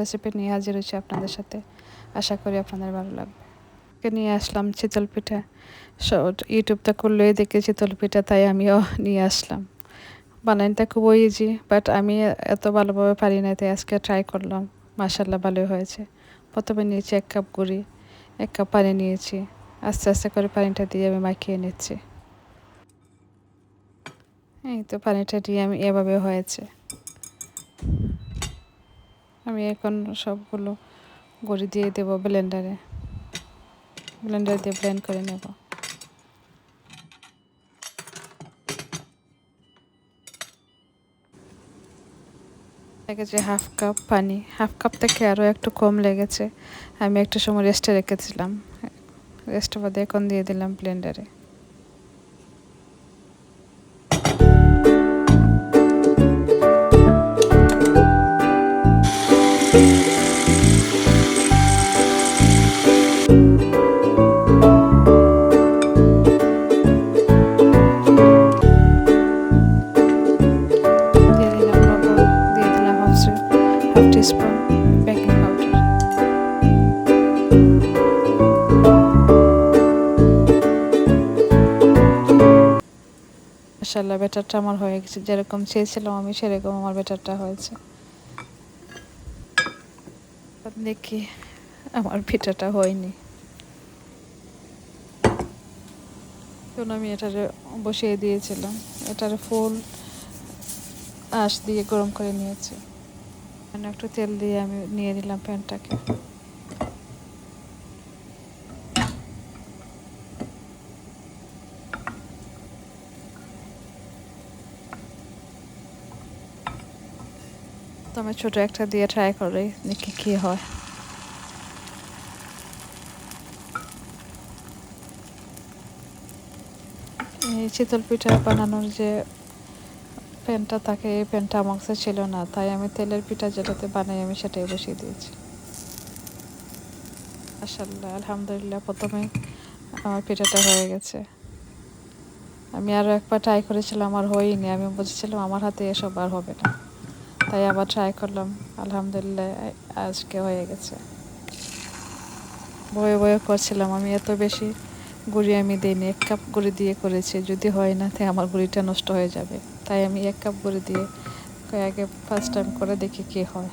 Recipe নিয়ে হাজির হয়েছি আপনাদের সাথে। আশা করি আপনাদের ভালো লাগবে। নিয়ে আসলাম চিতল পিঠা। ইউটিউবটা করলেই দেখি চিতল পিঠা, তাই আমিও নিয়ে আসলাম। বানানটা খুব ইজি বাট আমি এত ভালোভাবে পারি না তাই আজকে ট্রাই করলাম। মাসাল্লাহ ভালোই হয়েছে। প্রথমে নিয়েছি এক কাপ গুঁড়ি, এক কাপ পানি নিয়েছি। আস্তে আস্তে করে পানিটা দিয়ে আমি মাখিয়ে নিচ্ছি। এই তো পানিটা দিয়ে আমি এভাবে হয়েছে। আমি এখন সবগুলো গড়ি দিয়ে দেব ব্লেন্ডারে ব্লেন্ডার দিয়ে ব্লেন্ড করে নেব। লেগেছে হাফ কাপ পানি। হাফ কাপ থেকে আরও একটু কম লেগেছে। আমি একটা সময় রেস্টে রেখেছিলাম। রেস্ট বাদে এখন দিয়ে দিলাম ব্লেন্ডারে মাসাল্লাহ ব্যাটারটা আমার হয়ে গেছে। যেরকম চেয়েছিলাম আমি, সেরকম আমার ব্যাটারটা হয়েছে। দেখি, আমার পিঠাটা হয়নি। তখন আমি এটারে বসিয়ে দিয়েছিলাম। এটার ফুল আঁশ দিয়ে গরম করে নিয়েছি। একটু তেল দিয়ে আমি নিয়ে নিলাম প্যানটাকে। তো ছোটো একটা দিয়ে ট্রাই করি, দেখি কী হয়। এই চিতল পিঠা বানানোর যে প্যানটা থাকে, এই প্যানটা আমার কাছে ছিল না, তাই আমি তেলের পিঠা যেটাতে বানাই আমি সেটাই বসিয়ে দিয়েছি। মাসাল্লাহ আলহামদুলিল্লাহ, প্রথমে আমার পিঠাটা হয়ে গেছে। আমি আরও একবার ট্রাই করেছিলাম আমার হয়নি। আমি বুঝেছিলাম আমার হাতে এসব আর হবে না। তাই আবার ট্রাই করলাম। আলহামদুলিল্লাহ, আজকে হয়ে গেছে। বয়ে বয়ে করছিলাম, আমি এত বেশি গুড়ি আমি দিইনি, এক কাপ গুড়ি দিয়ে করেছি। যদি হয় না, তাই আমার গুড়িটা নষ্ট হয়ে যাবে। তাই আমি এক কাপ গুড়ি দিয়ে আগে ফার্স্ট টাইম করে দেখি কী হয়।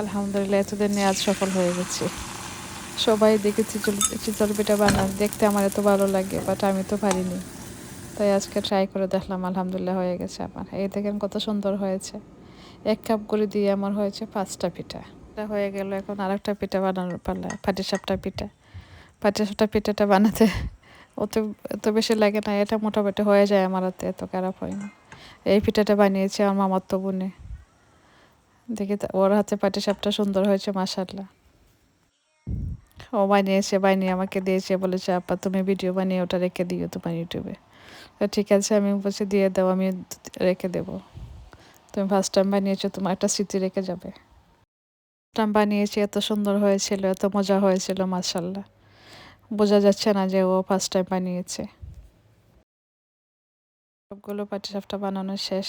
আলহামদুলিল্লাহ, এতদিন নিয়ে আজ সফল হয়ে গেছি। সবাই দেখে চিচল চিতল পিঠা বানান দেখতে আমার এত ভালো লাগে বাট আমি তো পারিনি। তাই আজকে ট্রাই করে দেখলাম, আলহামদুলিল্লাহ হয়ে গেছে আমার। এই দেখেন কত সুন্দর হয়েছে। এক কাপ করে দিয়ে আমার হয়েছে পাঁচটা পিঠা। এটা হয়ে গেল এখন আরেকটা পিঠা বানানোর পাল্লা পাটিসাপটা পিঠা। পাটিসাপটা পিঠাটা বানাতে অত, এত বেশি লাগে না, এটা মোটামুটি হয়ে যায় আমার হাতে, এত খারাপ হয় না। এই পিঠাটা বানিয়েছে আমার মামার তো বোনে। দেখি ওর হাতে পাটিসাপটা সুন্দর হয়েছে মাসাল্লাহ ও বানিয়েছে, বানিয়ে আমাকে দিয়েছে, বলেছে, আপা, তুমি ভিডিও বানিয়ে ওটা রেখে দিও তোমার ইউটিউবে ঠিক আছে, আমি বলছি দিয়ে দাও, আমি রেখে দেবো। তুমি ফার্স্ট টাইম বানিয়েছো, তোমার একটা স্মৃতি রেখে যাবে। টাইম বানিয়েছি, এত সুন্দর হয়েছিল, এত মজা হয়েছিল মার্শাল্লাহ বোঝা যাচ্ছে না যে ও ফার্স্ট টাইম বানিয়েছে। সবগুলো পাটিসাপটা বানানো শেষ।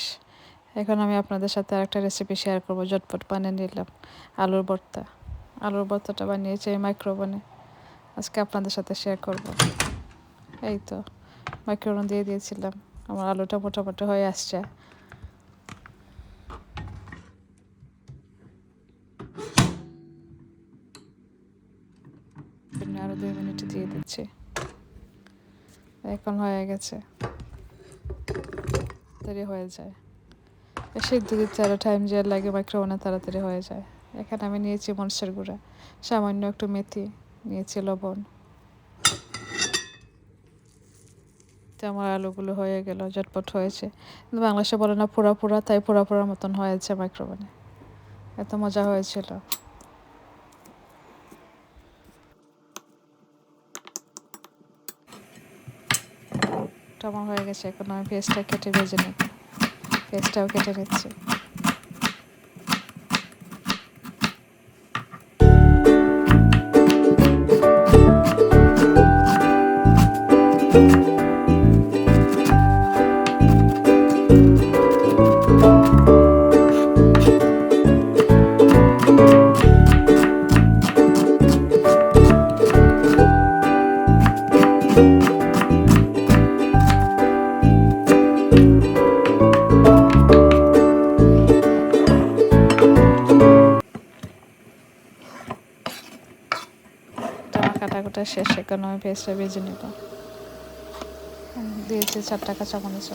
এখন আমি আপনাদের সাথে আরেকটা রেসিপি শেয়ার করব, ঝটপট বানিয়ে নিলাম। আলুর ভর্তা। আলুর ভর্তাটা বানিয়েছি এই মাইক্রোওভেনে আজকে আপনাদের সাথে শেয়ার করব। এই তো। মাইক্রোওভেন দিয়ে দিয়েছিলাম। আমার আলুটা মোটামুটি হয়ে আসছে। দুই মিনিট দিয়ে দিচ্ছি। এখন হয়ে গেছে। তাড়াতাড়ি হয়ে যায়। সিদ্ধ দিতে আরও টাইম যে লাগে মাইক্রোওভেনে তাড়াতাড়ি হয়ে যায়। এখানে আমি নিয়েছি মরিচের গুঁড়া। সামান্য একটু মেথি, নিয়েছি লবণ। তো আমার আলুগুলো হয়ে গেল, ঝটপট হয়েছে। কিন্তু বাংলাদেশে বলে না পোড়া পোড়া, তাই পোড়া পোড়ার মতন হয়েছে মাইক্রোওভেনে এত মজা হয়েছিল। আমার হয়ে গেছে এখন, আমি ফেসটা কেটে ভেজে নেব। ফেসটাও কেটে নিচ্ছি। কাটাকুটা শেষ এখন আমি পেঁয়াজটা ভেজে নেব। দিয়েছি চারটা কাঁচামরিচ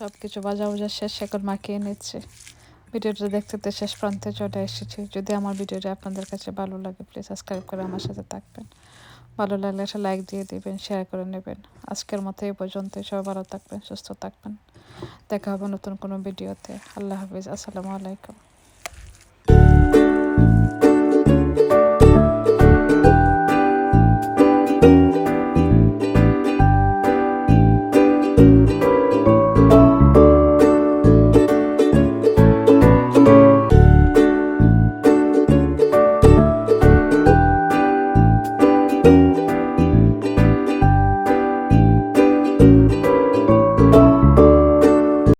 সব কিছু বাজা বাজার শেষ, এখন মাখিয়ে নিচ্ছে। ভিডিওটা দেখতে তো শেষ প্রান্তে চলে এসেছি। যদি আমার ভিডিওটা আপনাদের কাছে ভালো লাগে প্লিজ সাবস্ক্রাইব করে আমার সাথে থাকবেন। ভালো লাগলে একটা লাইক দিয়ে দিবেন শেয়ার করে নেবেন। আজকের মতো এই পর্যন্ত সবাই ভালো থাকবেন, সুস্থ থাকবেন। দেখা হবে নতুন কোনো ভিডিওতে। আল্লাহ হাফিজ। আসসালামু আলাইকুম।